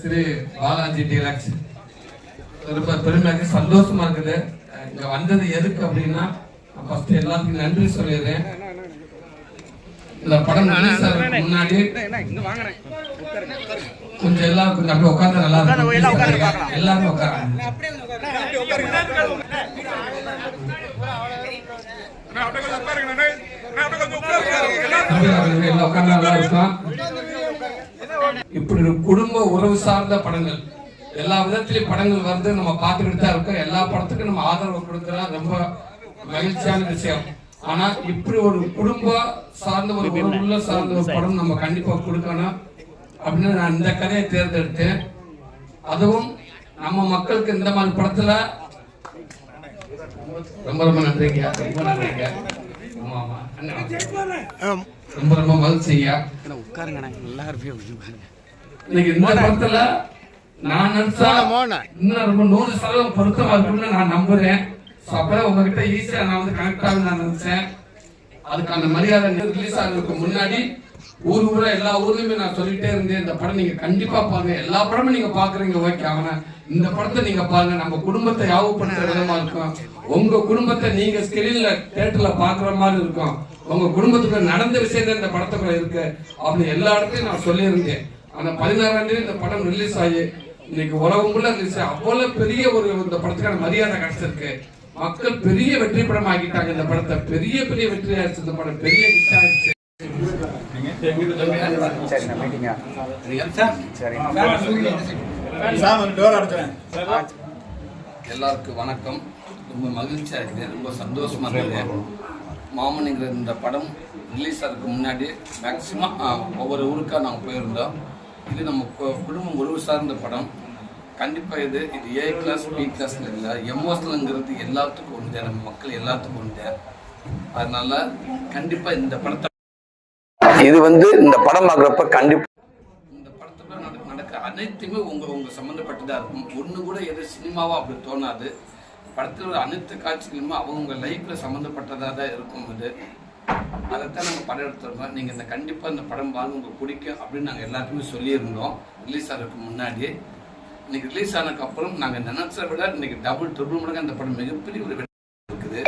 Sri Balaji deluxe. ரொம்ப பெருமையாக சந்தோஷமா இருக்குது. இங்க வந்தது எதுக்கு அப்படின்னா ஃபர்ஸ்ட் எல்லாத்துக்கும் நன்றி சொல்லிடுறேன். இந்த படம் முன்னாடி கொஞ்சம் எல்லாரும் கொஞ்சம் அப்படியே உட்கார்ந்து நல்லா இருக்கும். எல்லாரும் உட்காராங்க எல்லாம் உட்கார்ந்து நல்லா இருக்கும். இப்படி ஒரு குடும்ப உறவு சார்ந்த படங்கள். எல்லா விதத்திலயும் படங்கள் வருது நம்ம பார்த்துக்கிட்டு தான் இருக்கோம். எல்லா படத்துக்கும் நம்ம ஆதரவு கொடுக்கறோம் ரொம்ப மகிழ்ச்சியான விஷயம். ஆனா இப்படி ஒரு குடும்ப சார்ந்த ஒரு உறவுள்ள சார்ந்த ஒரு படம் நம்ம கண்டிப்பா கொடுக்கணும் அப்படின்னு நான் இந்த கதையை தேர்ந்தெடுத்தேன். அதுவும் நம்ம மக்களுக்கு இந்த மாதிரி படத்துல ரொம்ப ரொம்ப நன்றிங்க. ரொம்ப நன்றிங்க. ஆமா ஆமா. அண்ணா. ரொம்ப ரொம்ப மகிழ்ச்சிங்க. உட்காருங்கண்ணா எல்லாரும் இன்னைக்கு இந்த படத்துல நான் நினைச்சா இன்னும் ரொம்ப நூறு சதவீதம் பொருத்தமா இருக்கும்னு நான் நம்புறேன். அப்பதான் உங்ககிட்ட ஈஸியா நான் வந்து கனெக்ட் ஆகும் நான் நினைச்சேன் அதுக்கான மரியாதை ரிலீஸ் ஆகிறதுக்கு முன்னாடி ஊர் ஊரா எல்லா ஊர்லயுமே நான் சொல்லிட்டே இருந்தேன் இந்த படம் நீங்க கண்டிப்பா பாருங்க. எல்லா படமும் நீங்க பாக்குறீங்க ஓகே ஆனா இந்த படத்தை நீங்க பாருங்க. நம்ம குடும்பத்தை யாவப்படுத்துற விதமா இருக்கும். உங்க குடும்பத்தை நீங்க ஸ்கிரீன்ல தேட்டர்ல பாக்குற மாதிரி இருக்கும். உங்க குடும்பத்துக்குள்ள நடந்த விஷயம் இந்த படத்துக்குள்ள இருக்கு. அப்படின்னு எல்லா இடத்தையும் நான் சொல்லியிருந்தேன். ஆனா பதினாறாம் தேதி இந்த படம் ரிலீஸ் ஆகி இன்னைக்கு உலகமுள்ள ரிலீஸ் ஆகி அவ்வளவு பெரிய ஒரு இந்த படத்துக்கான மரியாதை கிடைச்சிருக்கு. மக்கள் பெரிய வெற்றி படம் ஆக்கிட்டாங்க இந்த படத்தை. பெரிய பெரிய வெற்றி ஆயிடுச்சு இந்த படம். பெரிய ஹிட் ஆயிடுச்சு. எல்லாருக்கும் வணக்கம். ரொம்ப மகிழ்ச்சியா இருக்குது. ரொம்ப சந்தோஷமா இருக்குது. மாமனிங்கிற இந்த படம் ரிலீஸ் ஆகிறதுக்கு முன்னாடி மேக்சிமம் ஒவ்வொரு ஊருக்காக நாங்கள் போயிருந்தோம். இது நம்ம குடும்பம் உறவு சார்ந்த படம். கண்டிப்பாக இது இது ஏ கிளாஸ் பி கிளாஸ் இல்லை. எமோஷனலுங்கிறது எல்லாத்துக்கும் உண்டு. நம்ம மக்கள் எல்லாத்துக்கும் உண்டு. அதனால கண்டிப்பாக இந்த படத்தை இது வந்து இந்த படம் பார்க்குறப்ப கண்டிப்பா இந்த படத்துல நடக்க நடக்க அனைத்துமே உங்க உங்க சம்மந்தப்பட்டதா இருக்கும். ஒண்ணு கூட எது சினிமாவா அப்படி தோணாது. படத்துல அனைத்து காட்சிகளுமே அவங்க லைஃப்ல சம்மந்தப்பட்டதா தான் இருக்கும் இது. அதைத்தான் நாங்கள் படம் எடுத்திருந்தோம். நீங்கள் இந்த கண்டிப்பாக இந்த படம் பாருங்க உங்களுக்கு பிடிக்கும் அப்படின்னு நாங்கள் எல்லாருக்குமே சொல்லியிருந்தோம். ரிலீஸ் ஆகிறதுக்கு முன்னாடி. இன்னைக்கு ரிலீஸ் ஆனதுக்கப்புறம் நாங்கள் நாங்க நினைச்சதை விட இன்னைக்கு டபுள் ட்ரிபிள் மடங்கு அந்த படம் மிகப்பெரிய ஒரு இருக்குது.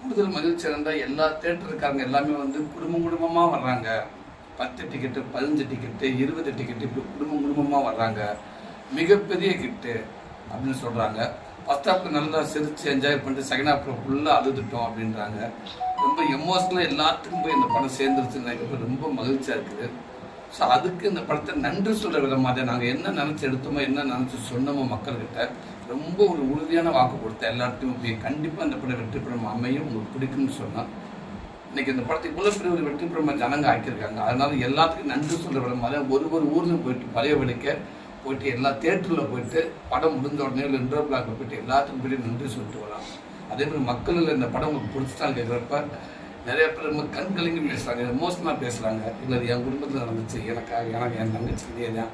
கூடுதல் மகிழ்ச்சி இருந்தால் எல்லா தேட்டருக்காரங்க எல்லாமே வந்து குடும்பம் குடும்பமாக வர்றாங்க. பத்து டிக்கெட்டு பதினஞ்சு டிக்கெட்டு இருபது டிக்கெட்டு இப்படி குடும்பம் குடும்பமாக வர்றாங்க. மிகப்பெரிய கிட்டு அப்படின்னு சொல்கிறாங்க ஃபஸ்ட் ஹாஃப்ல நல்லா சிரிச்சு என்ஜாய் பண்ணிட்டு செகண்ட் ஹாஃபில் ஃபுல்லாக அழுதுட்டோம் அப்படின்றாங்க. ரொம்ப எமோஷனலாக எல்லாத்துக்கும் போய் இந்த படம் சேர்ந்துருச்சுன்னு நினைக்கிறப்ப ரொம்ப மகிழ்ச்சியாக இருக்குது. ஸோ அதுக்கு இந்த படத்தை நன்றி சொல்கிற விதமாக தான் நாங்கள் என்ன நினச்சி எடுத்தோமோ என்ன நினச்சி சொன்னோமோ மக்கள்கிட்ட ரொம்ப ஒரு உறுதியான வாக்கு கொடுத்தேன் எல்லார்ட்டையும் போய் கண்டிப்பாக இந்த படம் வெற்றி பெறும் அமையும் உங்களுக்கு பிடிக்கும்னு சொன்னால் இன்றைக்கி இந்த படத்தை இவ்வளோ பெரிய ஒரு வெற்றி பெறும் ஜனங்க ஆக்கியிருக்காங்க. அதனால எல்லாத்துக்கும் நன்றி சொல்கிற விதமாக தான் ஒரு ஒரு ஊர்லையும் போயிட்டு பழைய வெடிக்க போயிட்டு எல்லா தேட்டரில் போயிட்டு படம் முடிஞ்ச உடனே இல்லை இன்டர் பிளாக்ல போயிட்டு எல்லாத்துக்கும் போய் நன்றி சொல்லிட்டு வரலாம் அதே மாதிரி மக்கள் இந்த படம் உங்களுக்கு பிடிச்சிட்டாங்க கேட்குறப்ப நிறைய பேர் நம்ம கண் கலங்கி பேசுகிறாங்க எமோஷனலாக பேசுகிறாங்க இல்லை என் குடும்பத்தில் நடந்துச்சு எனக்காக எனக்கு என் தங்கச்சிக்கு இதே தான்.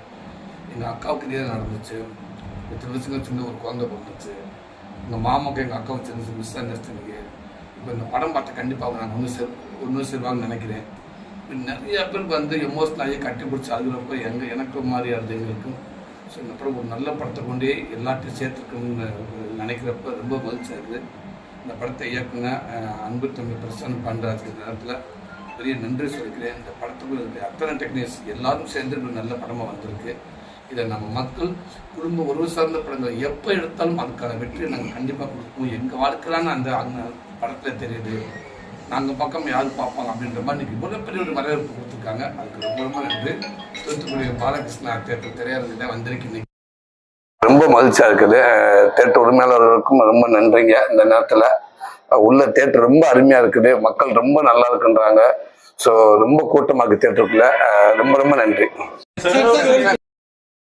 எங்கள் அக்காவுக்கு இதே தான் நடந்துச்சு. எத்தனை வருஷங்கள் சின்ன ஒரு குழந்தை பிறந்துச்சு. எங்கள் மாமாவுக்கு எங்கள் அக்காவுக்கு சின்ன மிஸ் அண்டர்ஸ்டாண்டிங்கு இப்போ இந்த படம் பார்த்தா கண்டிப்பாக நாங்கள் ஒன்று சேர் ஒன்று சேருவாங்கன்னு நினைக்கிறேன். இப்போ நிறைய பேருக்கு வந்து எமோஷனாகி கட்டி பிடிச்சி அழுகிறப்ப எங்கள் எனக்கு மாதிரி இருந்தது எங்களுக்கும். ஸோ இந்த படம் ஒரு நல்ல படத்தை கொண்டே எல்லாத்தையும் சேர்த்துக்கணும்னு நினைக்கிறப்ப ரொம்ப மகிழ்ச்சியாக இருக்குது. இந்த படத்தை இயக்குங்க அன்பு தம்பி பிரசன் பாண்டராஜ் இந்த நேரத்தில் பெரிய நன்றி சொல்லிக்கிறேன். இந்த படத்துக்குள்ள இருக்கிற அத்தனை டெக்னீஷியன்ஸ் எல்லாரும் சேர்ந்து ஒரு நல்ல படமாக வந்திருக்கு. இதை நம்ம மக்கள் குடும்ப உறவு சார்ந்த படங்கள் எப்போ எடுத்தாலும் அதுக்கான வெற்றியை நாங்கள் கண்டிப்பாக கொடுப்போம். எங்கள் வாழ்க்கையிலான அந்த அந்த படத்தில் தெரியுது. நாங்கள் பக்கம் யார் பார்ப்பாங்க அப்படின்ற மாதிரி இன்னைக்கு இவ்வளோ பெரிய ஒரு வரவேற்பு கொடுத்துருக்காங்க. அதுக்கு ரொம்ப ரொம்ப நன்றி. தூத்துக்குடி பாலகிருஷ்ணா தேட்டர் திரையரங்கிட்ட வந்திருக்கு இன்னைக்கு. ரொம்ப மகிழ்ச்சியா இருக்குது. தேட்டர் உரிமையாளர்களுக்கும் ரொம்ப நன்றிங்க. இந்த நேரத்துல உள்ள தேட்டர் ரொம்ப அருமையா இருக்குது. மக்கள் ரொம்ப நல்லா இருக்குன்றாங்க. ஸோ ரொம்ப கூட்டமாக இருக்கு தேட்டருக்குள்ள ரொம்ப ரொம்ப நன்றி.